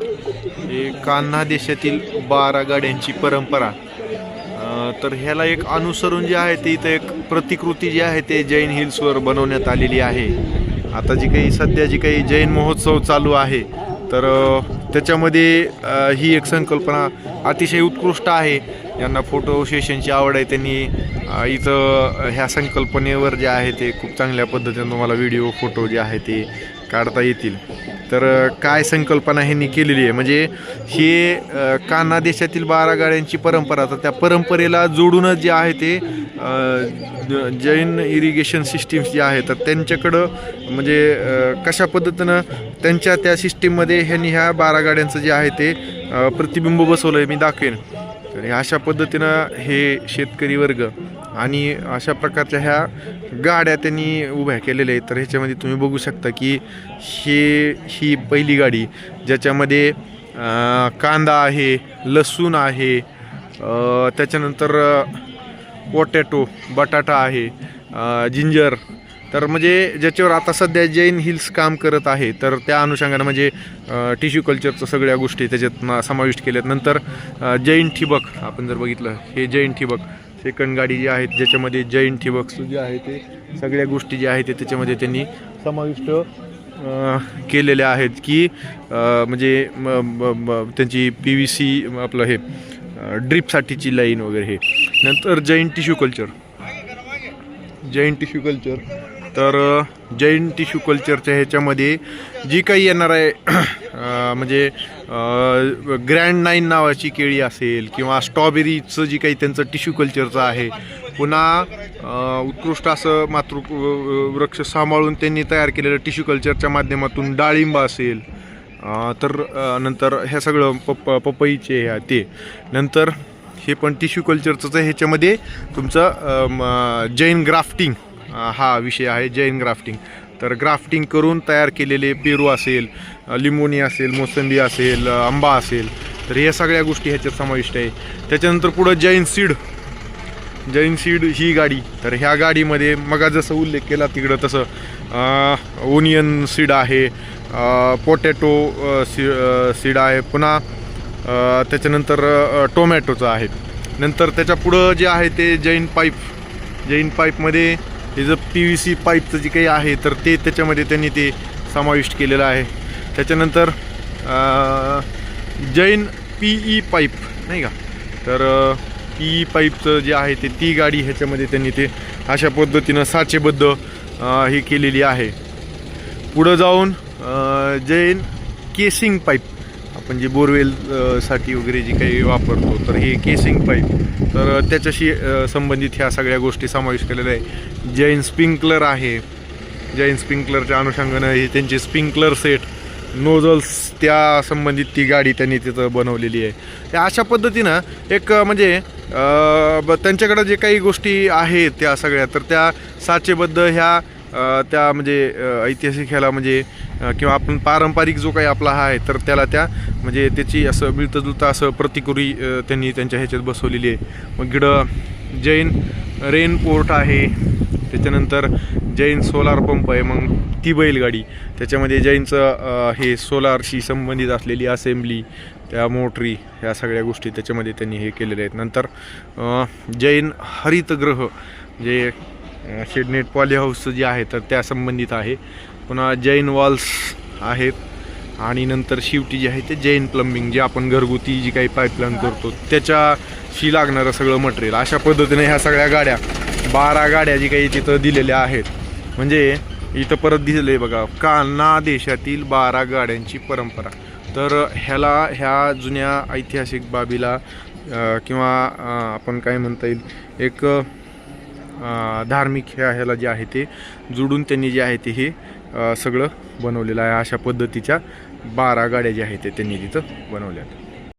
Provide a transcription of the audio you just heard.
हे कान्हा देशातील बारा गाड्यांची परंपरा. तर ह्याला एक अनुसरून जे आहे ते इथं एक प्रतिकृती जी आहे ते जैन हिल्सवर बनवण्यात आलेली आहे. आता जी काही सध्या जी काही जैन महोत्सव चालू आहे तर त्याच्यामध्ये ही एक संकल्पना अतिशय उत्कृष्ट आहे. ज्यांना फोटो सेशनची आवड आहे त्यांनी इथं ह्या संकल्पनेवर जे आहे ते खूप चांगल्या पद्धतीने तुम्हाला व्हिडिओ फोटो जे आहे ते काढता येतील. तर काय संकल्पना ह्यांनी केलेली आहे? म्हणजे हे कान्हा देशातील बारा गाड्यांची परंपरा तर त्या परंपरेला जोडूनच जे आहे ते जैन इरिगेशन सिस्टीम्स जे आहे तर त्यांच्याकडं म्हणजे कशा पद्धतीनं त्यांच्या त्या सिस्टीममध्ये ह्यांनी ह्या बारा गाड्यांचं जे आहे ते प्रतिबिंब बसवलं आहे मी दाखवेन. तर हे अशा पद्धतीनं हे शेतकरी वर्ग आणि अशा प्रकारच्या ह्या गाड्या त्यांनी उभ्या केलेल्या आहेत. तर ह्याच्यामध्ये तुम्ही बघू शकता की हे ही पहिली गाडी ज्याच्यामध्ये कांदा आहे लसूण आहे त्याच्यानंतर पोटॅटो बटाटा आहे जिंजर. तर म्हणजे ज्याच्यावर आता सध्या जैन हिल्स काम करत आहे तर त्या अनुषंगानं म्हणजे टिश्यू कल्चरचं सगळ्या गोष्टी त्याच्यात समाविष्ट केल्यात. नंतर जैन ठिबक आपण जर बघितलं हे जैन ठिबक सेकंड गाडी जी आहेत ज्याच्यामध्ये जैन ठिबक जे आहे ते सगळ्या गोष्टी ज्या आहेत ते त्याच्यामध्ये त्यांनी समाविष्ट केलेल्या आहेत की म्हणजे त्यांची पी व्ही सी आपलं हे ड्रीपसाठीची लाईन वगैरे हे. नंतर Jain tissue culture. Jain tissue culture. तर जैन टिश्यू कल्चरच्या ह्याच्यामध्ये जी काही येणार आहे म्हणजे ग्रँड नाईन नावाची केळी असेल किंवा स्ट्रॉबेरीचं जी काही त्यांचं टिश्यू कल्चरचं आहे पुन्हा उत्कृष्ट असं मातृ वृक्ष सांभाळून त्यांनी तयार केलेलं टिश्यू कल्चरच्या माध्यमातून डाळिंब असेल तर नंतर हे सगळं पप पपईचे ह्या ते. नंतर हे पण टिश्यू कल्चरचंच ह्याच्यामध्ये तुमचं म, जैन ग्राफ्टिंग. हा विषय आहे जैन ग्राफ्टिंग. तर ग्राफ्टिंग करून तयार केलेले पेरू असेल लिंबोणी असेल मोसंबी असेल आंबा असेल तर या सगळ्या गोष्टी ह्याच्यात समाविष्ट आहे. त्याच्यानंतर पुढं जैन सीड. जैन सीड ही गाडी. तर ह्या गाडीमध्ये मगा जसं उल्लेख केला तिकडं तसं ओनियन सीड आहे पोटॅटो सी सीड आहे पुन्हा त्याच्यानंतर टोमॅटोचं आहे. नंतर त्याच्या पुढं जे आहे ते जैन पाईप. जैन पाईपमध्ये हे जर पी व्ही सी पाईपचं जे काही आहे तर ते त्याच्यामध्ये त्यांनी ते समाविष्ट केलेलं आहे. त्याच्यानंतर जैन पी ई पाईप नाही का? तर पी ई पाईपचं जे आहे ते ती गाडी ह्याच्यामध्ये त्यांनी ते अशा पद्धतीनं साचेबद्ध हे ही केलेली आहे. पुढं जाऊन जैन केसिंग पाईप आपण जे बोरवेल साठी वगैरे जे काही वापरतो तर हे केसिंग पाईप तर त्याच्याशी संबंधित ह्या सगळ्या गोष्टी समावेश केलेल्या आहे जैन स्प्रिंकलर आहे. जैन स्प्रिंकलरच्या अनुषंगानं हे त्यांचे स्प्रिंकलर सेट नोझल्स त्या संबंधित ती गाडी त्यांनी तिथं बनवलेली आहे. त्या अशा पद्धतीनं एक म्हणजे ब- त्यांच्याकडं जे काही गोष्टी आहेत त्या सगळ्या तर त्या साचेबद्ध ह्या त्या म्हणजे ऐतिहासिक ह्याला म्हणजे किंवा आपण पारंपरिक जो काही आपला हा आहे तर त्याला त्या म्हणजे त्याची असं मिळतं असं प्रतिकृती त्यांनी त्यांच्या ह्याच्यात बसवलेली आहे. मग इकडं जैन रेन पोर्ट आहे त्याच्यानंतर जैन सोलार पंप आहे मग ती बैलगाडी. त्याच्यामध्ये जैनचं हे सोलारशी संबंधित असलेली असेंब्ली त्या मोटरी ह्या सगळ्या गोष्टी त्याच्यामध्ये त्यांनी हे केलेल्या आहेत. नंतर जैन हरितगृह जे शेडनेट पॉली हाऊसचं जे आहे तर त्या संबंधित आहे. पुन्हा जैन वॉल्स आहेत आणि नंतर शेवटी जे आहे ते जैन प्लंबिंग जे आपण घरगुती जी काही पाईपलाईन करतो त्याच्याशी लागणारं सगळं मटेरियल अशा पद्धतीने ह्या सगळ्या गाड्या बारा गाड्या जी काही तिथं दिलेल्या आहेत. म्हणजे इथं परत दिलेलं आहे बघा कान्हा देशातील बारा गाड्यांची परंपरा. तर ह्याला ह्या जुन्या ऐतिहासिक बाबीला किंवा आपण काय म्हणता येईल एक धार्मिक ह्या ह्याला जे आहे ते जुडून त्यांनी जे आहे ते हे सगळं बनवलेलं आहे अशा पद्धतीच्या बारा गाड्या ज्या आहेत ते त्यांनी तिथं बनवल्या आहेत